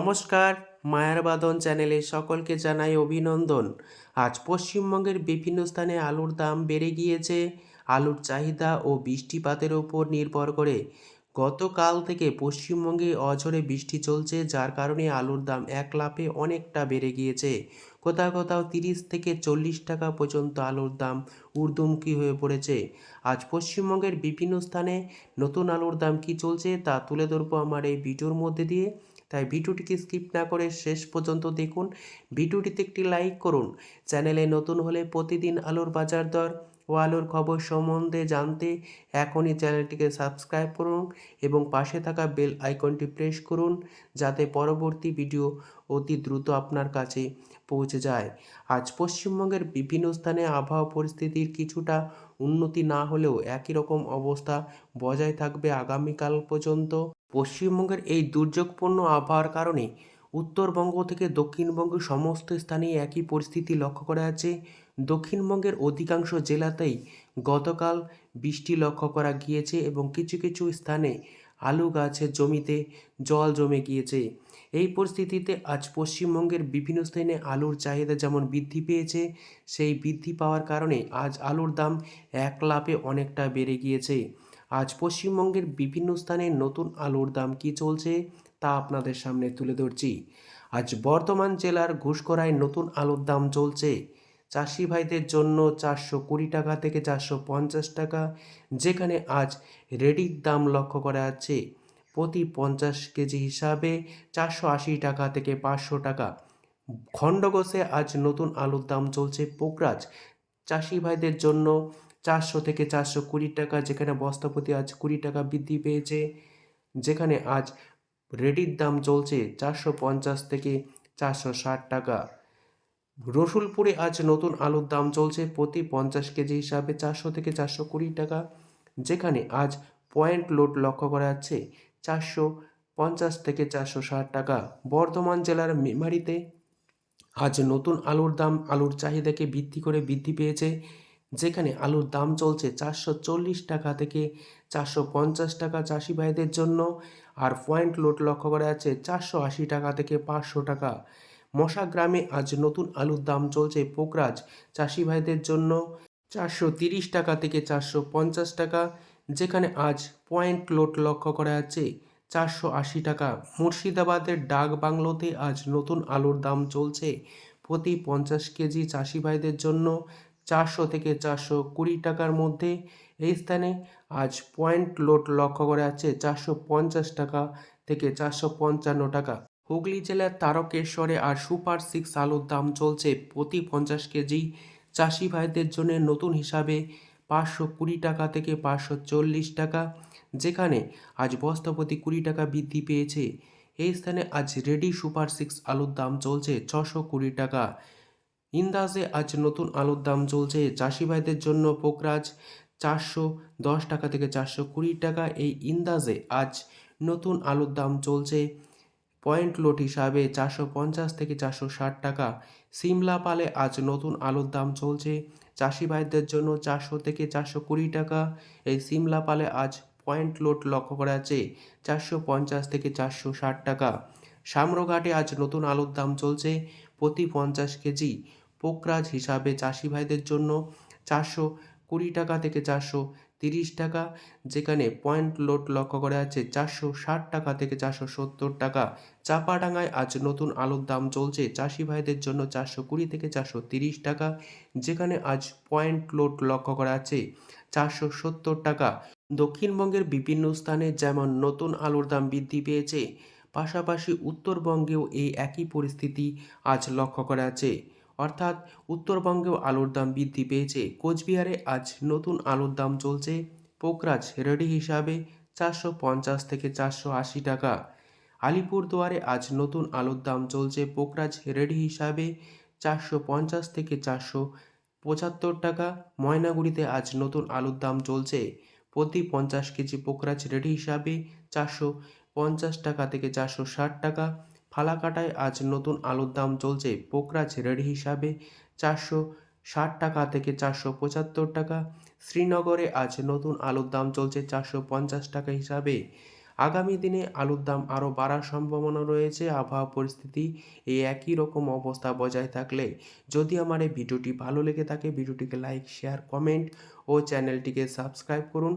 নমস্কার, মায়ার বাদন চ্যানেলে সকলকে জানাই অভিনন্দন। আজ পশ্চিমবঙ্গের বিভিন্ন স্থানে আলুর দাম বেড়ে গিয়েছে। আলুর চাহিদা ও বৃষ্টিপাতের ওপর নির্ভর করে গতকাল থেকে পশ্চিমবঙ্গে অঝরে বৃষ্টি চলছে, যার কারণে আলুর দাম এক লাফে অনেকটা বেড়ে গিয়েছে। কোথাও কোথাও তিরিশ থেকে চল্লিশ টাকা পর্যন্ত আলুর দাম ঊর্ধ্বমুখী হয়ে পড়েছে। আজ পশ্চিমবঙ্গের বিভিন্ন স্থানে নতুন আলুর দাম কি চলছে তা তুলে ধরবো আমার এই ভিডিওর মধ্যে দিয়ে। তাই ভিডিওটিকে স্কিপ না করে শেষ পর্যন্ত দেখুন। ভিডিওটিতে একটি লাইক করুন। চ্যানেলে নতুন হলে প্রতিদিন আলুর বাজার দর আলুর খবর সম্বন্ধে জানতে এখনই চ্যানেলটিকে সাবস্ক্রাইব করুন এবং পাশে থাকা বেল আইকনটি প্রেস করুন যাতে পরবর্তী ভিডিও অতি দ্রুত আপনার কাছে পৌঁছে যায়। আজ পশ্চিমবঙ্গের বিভিন্ন স্থানে আবহাওয়া পরিস্থিতির কিছুটা উন্নতি না হলেও একই রকম অবস্থা বজায় থাকবে আগামীকাল পর্যন্ত। পশ্চিমবঙ্গের এই দুর্যোগপূর্ণ আবহাওয়ার কারণে উত্তরবঙ্গ থেকে দক্ষিণবঙ্গের সমস্ত স্থানে একই পরিস্থিতি লক্ষ্য করা যাচ্ছে। দক্ষিণবঙ্গের অধিকাংশ জেলাতেই গতকাল বৃষ্টি লক্ষ্য করা গিয়েছে এবং কিছু কিছু স্থানে আলু গাছের জমিতে জল জমে গিয়েছে। এই পরিস্থিতিতে আজ পশ্চিমবঙ্গের বিভিন্ন স্থানে আলুর চাহিদা যেমন বৃদ্ধি পেয়েছে, সেই বৃদ্ধি পাওয়ার কারণে আজ আলুর দাম এক লাফে অনেকটা বেড়ে গিয়েছে। আজ পশ্চিমবঙ্গের বিভিন্ন স্থানে নতুন আলুর দাম কি চলছে তা আপনাদের সামনে তুলে ধরছি। আজ বর্ধমান জেলার ঘুষকরায় নতুন আলুর দাম চলছে চাষি ভাইদের জন্য চারশো কুড়ি টাকা থেকে চারশো পঞ্চাশ টাকা, যেখানে আজ রেডির দাম লক্ষ্য করা যাচ্ছে। প্রতি পঞ্চাশ কেজি হিসাবে চারশো আশি টাকা থেকে পাঁচশো টাকা। খণ্ডঘোষে আজ নতুন আলুর দাম চলছে পোকরাজ। চাষি ভাইদের জন্য চারশো থেকে চারশো কুড়ি টাকা, যেখানে বস্তাপতি আজ কুড়ি টাকা বৃদ্ধি পেয়েছে, যেখানে আজ রেডির দাম চলছে চারশো পঞ্চাশ থেকে চারশো ষাট টাকা। রসুলপুরে আজ নতুন আলুর দাম চলছে প্রতি পঞ্চাশ কেজি হিসাবে চারশো থেকে চারশো কুড়ি টাকা, যেখানে আজ পয়েন্ট লোড লক্ষ্য করা যাচ্ছে চারশো পঞ্চাশ থেকে চারশো ষাট টাকা। বর্ধমান জেলার মেমারিতে আজ নতুন আলুর দাম আলুর চাহিদাকে বৃদ্ধি করে বৃদ্ধি পেয়েছে, যেখানে আলুর দাম চলছে চারশো চল্লিশ টাকা থেকে চারশো পঞ্চাশ টাকা চাষি ভাইদের জন্য, আর পয়েন্ট লোড লক্ষ্য করা যাচ্ছে চারশো আশি টাকা থেকে পাঁচশো টাকা। মশা গ্রামে আজ নতুন আলুর দাম চলছে পোকরাজ। চাষি ভাইদের জন্য চারশো তিরিশ টাকা থেকে চারশো পঞ্চাশ টাকা, যেখানে আজ পয়েন্ট লোড লক্ষ্য করা যাচ্ছে। চারশো আশি টাকা। মুর্শিদাবাদের ডাক বাংলোতে আজ নতুন আলুর দাম চলছে। প্রতি পঞ্চাশ কেজি চাষি ভাইদের জন্য চারশো থেকে চারশো কুড়ি টাকার মধ্যে। এই স্থানে আজ পয়েন্ট লোড লক্ষ্য করা যাচ্ছে চারশো পঞ্চাশ টাকা থেকে চারশো পঞ্চান্ন টাকা। হুগলি জেলার তারকেশ্বরে আর সুপার সিক্স আলুর দাম চলছে প্রতি পঞ্চাশ কেজি। চাষি ভাইদের জন্য নতুন হিসাবে পাঁচশো কুড়ি টাকা থেকে পাঁচশো চল্লিশ টাকা, যেখানে আজ বস্তাপতি কুড়ি টাকা বৃদ্ধি পেয়েছে। এই স্থানে আজ রেডি সুপার সিক্স আলুর দাম চলছে ছশো কুড়ি টাকা। ইন্দাজে আজ নতুন আলুর দাম চলছে। চাষি ভাইদের জন্য পোকরাজ চারশো দশ টাকা থেকে চারশো কুড়ি টাকা। এই ইন্দাজে আজ নতুন আলুর দাম চলছে পয়েন্ট লোট হিসাবে চারশো পঞ্চাশ থেকে চারশো ষাট টাকা। সিমলা পালে আজ নতুন আলুর দাম চলছে। চাষি ভাইদের জন্য চারশো থেকে চারশো কুড়ি টাকা। এই সিমলা পালে আজ পয়েন্ট লোড লক্ষ্য করা যাচ্ছে চারশো পঞ্চাশ থেকে চারশো ষাট টাকা। সামরঘাটে আজ নতুন আলুর দাম চলছে প্রতি পঞ্চাশ কেজি। পোকরাজ হিসাবে চাষি ভাইদের জন্য চারশো কুড়ি টাকা থেকে চারশো তিরিশ টাকা, যেখানে পয়েন্ট লোড লক্ষ্য করা যাচ্ছে চারশো ষাট টাকা থেকে চারশো সত্তর টাকা। চাপাডাঙ্গায় আজ নতুন আলুর দাম চলছে চাষি ভাইদের জন্য চারশো কুড়ি থেকে চারশো তিরিশ টাকা, যেখানে আজ পয়েন্ট লোড লক্ষ্য করা আছে চারশো সত্তর টাকা। দক্ষিণবঙ্গের বিভিন্ন স্থানে যেমন নতুন আলুর দাম বৃদ্ধি পেয়েছে, পাশাপাশি উত্তরবঙ্গেও এই একই পরিস্থিতি আজ লক্ষ্য করা যাচ্ছে। অর্থাৎ উত্তরবঙ্গেও আলুর দাম বৃদ্ধি পেয়েছে। কোচবিহারে আজ নতুন আলুর দাম চলছে। পোকরাজ রেডি হিসাবে চারশো পঞ্চাশ থেকে চারশো আশি টাকা। আলিপুরদুয়ারে আজ নতুন আলুর দাম চলছে। পোকরাজ রেডি হিসাবে চারশো পঞ্চাশ থেকে চারশো পঁচাত্তর টাকা। ময়নাগুড়িতে আজ নতুন আলুর দাম চলছে। প্রতি পঞ্চাশ কেজি পোকরাজ রেডি হিসাবে চারশো পঞ্চাশ টাকা থেকে চারশো ষাট টাকা। ফালাকাটায় আজ নতুন আলুর দাম চলছে। পোকরাজ রেডি হিসাবে চারশো ষাট টাকা থেকে চারশো পঁচাত্তর টাকা। শ্রীনগরে আজ নতুন আলুর দাম চলছে চারশো পঞ্চাশ টাকা হিসাবে। আগামী দিনে আলুর দাম আরও বাড়ার সম্ভাবনা রয়েছে। আবহাওয়া পরিস্থিতি এই একই রকম অবস্থা বজায় থাকলে যদি আমার এই ভিডিওটি ভালো লেগে থাকে, ভিডিওটিকে লাইক, শেয়ার, কমেন্ট ও চ্যানেলটিকে সাবস্ক্রাইব করুন।